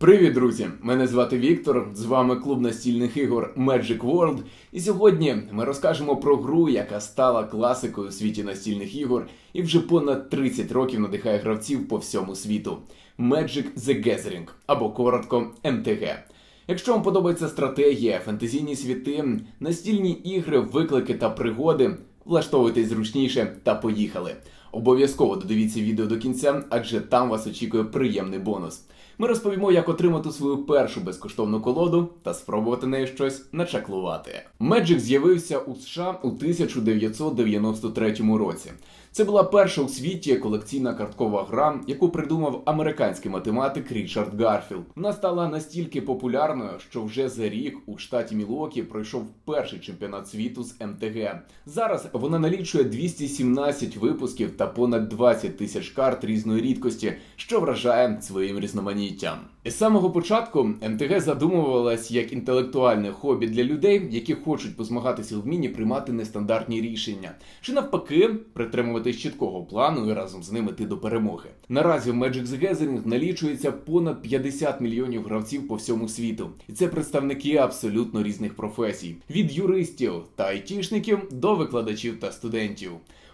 Привіт, друзі! Мене звати Віктор. З вами клуб настільних ігор Magic World. І сьогодні ми розкажемо про гру, яка стала класикою у світі настільних ігор і вже понад 30 років надихає гравців по всьому світу. Magic the Gathering або коротко МТГ. Якщо вам подобається стратегія, фентезійні світи, настільні ігри, виклики та пригоди, влаштовуйтесь зручніше та поїхали. Обов'язково додивіться відео до кінця, адже там вас очікує приємний бонус. Ми розповімо, як отримати свою першу безкоштовну колоду та спробувати нею щось начаклувати. Magic з'явився у США у 1993 році. Це була перша у світі колекційна карткова гра, яку придумав американський математик Річард Гарфілд. Вона стала настільки популярною, що вже за рік у штаті Мілуокі пройшов перший чемпіонат світу з МТГ. Зараз вона налічує 217 випусків та понад 20 тисяч карт різної рідкості, що вражає своїм різноманіттям. Із самого початку МТГ задумувалась як інтелектуальне хобі для людей, які хочуть позмагатися у вмінні приймати нестандартні рішення, чи навпаки притримуватись чіткого плану і разом з ним іти до перемоги. Наразі в Magic the Gathering налічується понад 50 мільйонів гравців по всьому світу, і це представники абсолютно різних професій: від юристів та айтішників до викладачів та студентів.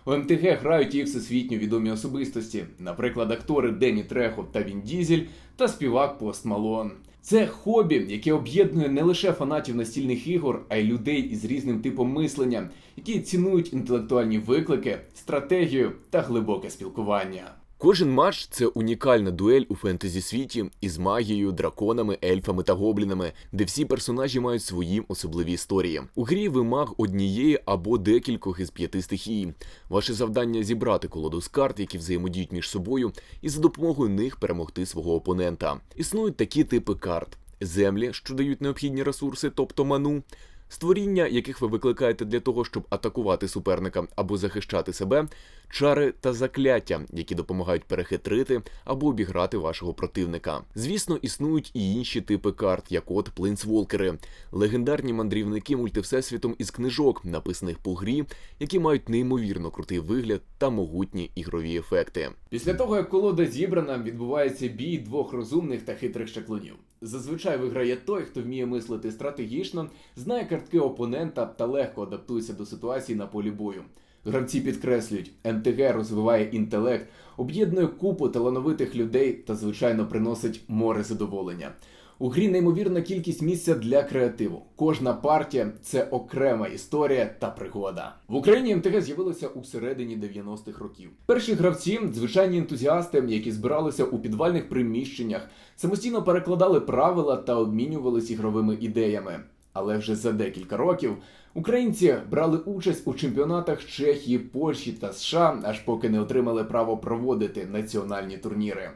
У МТГ грають і всесвітньо відомі особистості, наприклад, актори Дені Трехо та Він Дізель та співак Пост Малон. Це хобі, яке об'єднує не лише фанатів настільних ігор, а й людей із різним типом мислення, які цінують інтелектуальні виклики, стратегію та глибоке спілкування. Кожен матч це унікальна дуель у фентезі світі із магією, драконами, ельфами та гоблінами, де всі персонажі мають свої особливі історії. У грі ви маг однієї або декількох із п'яти стихій. Ваше завдання зібрати колоду з карт, які взаємодіють між собою, і за допомогою них перемогти свого опонента. Існують такі типи карт: землі, що дають необхідні ресурси, тобто ману. Створіння, яких ви викликаєте для того, щоб атакувати суперника або захищати себе, чари та закляття, які допомагають перехитрити або обіграти вашого противника. Звісно, існують і інші типи карт, як от плейнсволкери, легендарні мандрівники мультивсесвітом із книжок, написаних по грі, які мають неймовірно крутий вигляд та могутні ігрові ефекти. Після того, як колода зібрана, відбувається бій двох розумних та хитрих чаклунів. Зазвичай виграє той, хто вміє мислити стратегічно, знає картки опонента та легко адаптується до ситуації на полі бою. Гравці підкреслюють, МТГ розвиває інтелект, об'єднує купу талановитих людей та, звичайно, приносить море задоволення. У грі неймовірна кількість місця для креативу. Кожна партія це окрема історія та пригода. В Україні МТГ з'явилося у середині 90-х років. Перші гравці, звичайні ентузіасти, які збиралися у підвальних приміщеннях, самостійно перекладали правила та обмінювалися ігровими ідеями. Але вже за декілька років українці брали участь у чемпіонатах Чехії, Польщі та США, аж поки не отримали право проводити національні турніри.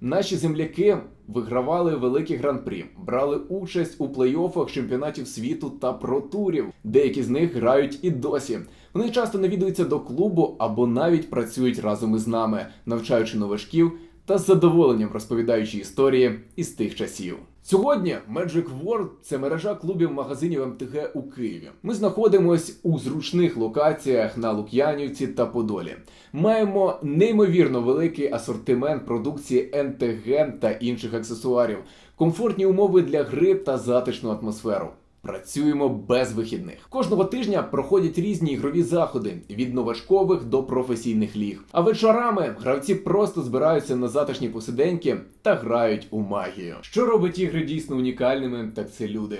Наші земляки вигравали великі гран-прі, брали участь у плей-офах чемпіонатів світу та протурів. Деякі з них грають і досі. Вони часто навідуються до клубу або навіть працюють разом із нами, навчаючи новачків та з задоволенням розповідаючи історії із тих часів. Сьогодні Magic World – це мережа клубів магазинів МТГ у Києві. Ми знаходимось у зручних локаціях на Лук'янівці та Подолі. Маємо неймовірно великий асортимент продукції МТГ та інших аксесуарів, комфортні умови для гри та затишну атмосферу. Працюємо без вихідних. Кожного тижня проходять різні ігрові заходи від новачкових до професійних ліг. А вечорами гравці просто збираються на затишні посиденьки та грають у магію. Що робить ігри дійсно унікальними, так це люди.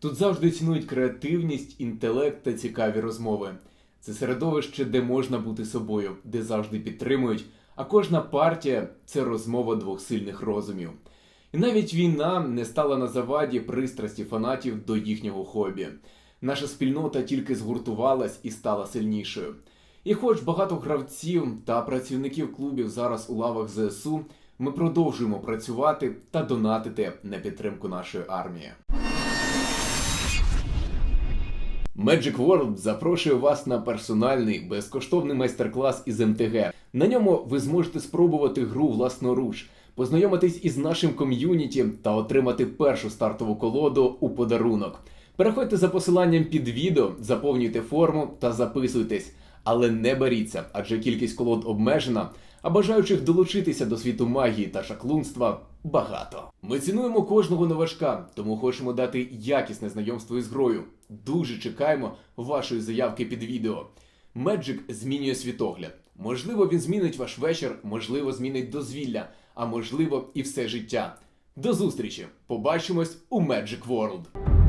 Тут завжди цінують креативність, інтелект та цікаві розмови. Це середовище, де можна бути собою, де завжди підтримують. А кожна партія це розмова двох сильних розумів. Навіть війна не стала на заваді пристрасті фанатів до їхнього хобі. Наша спільнота тільки згуртувалась і стала сильнішою. І хоч багато гравців та працівників клубів зараз у лавах ЗСУ, ми продовжуємо працювати та донатити на підтримку нашої армії. Magic World запрошує вас на персональний безкоштовний майстер-клас із МТГ. На ньому ви зможете спробувати гру власноруч, познайомитись із нашим ком'юніті та отримати першу стартову колоду у подарунок. Переходьте за посиланням під відео, заповнюйте форму та записуйтесь. Але не боріться, адже кількість колод обмежена, а бажаючих долучитися до світу магії та шаклунства багато. Ми цінуємо кожного новачка, тому хочемо дати якісне знайомство із грою. Дуже чекаємо вашої заявки під відео. Magic змінює світогляд. Можливо, він змінить ваш вечір, можливо, змінить дозвілля, а можливо, і все життя. До зустрічі! Побачимось у Magic World!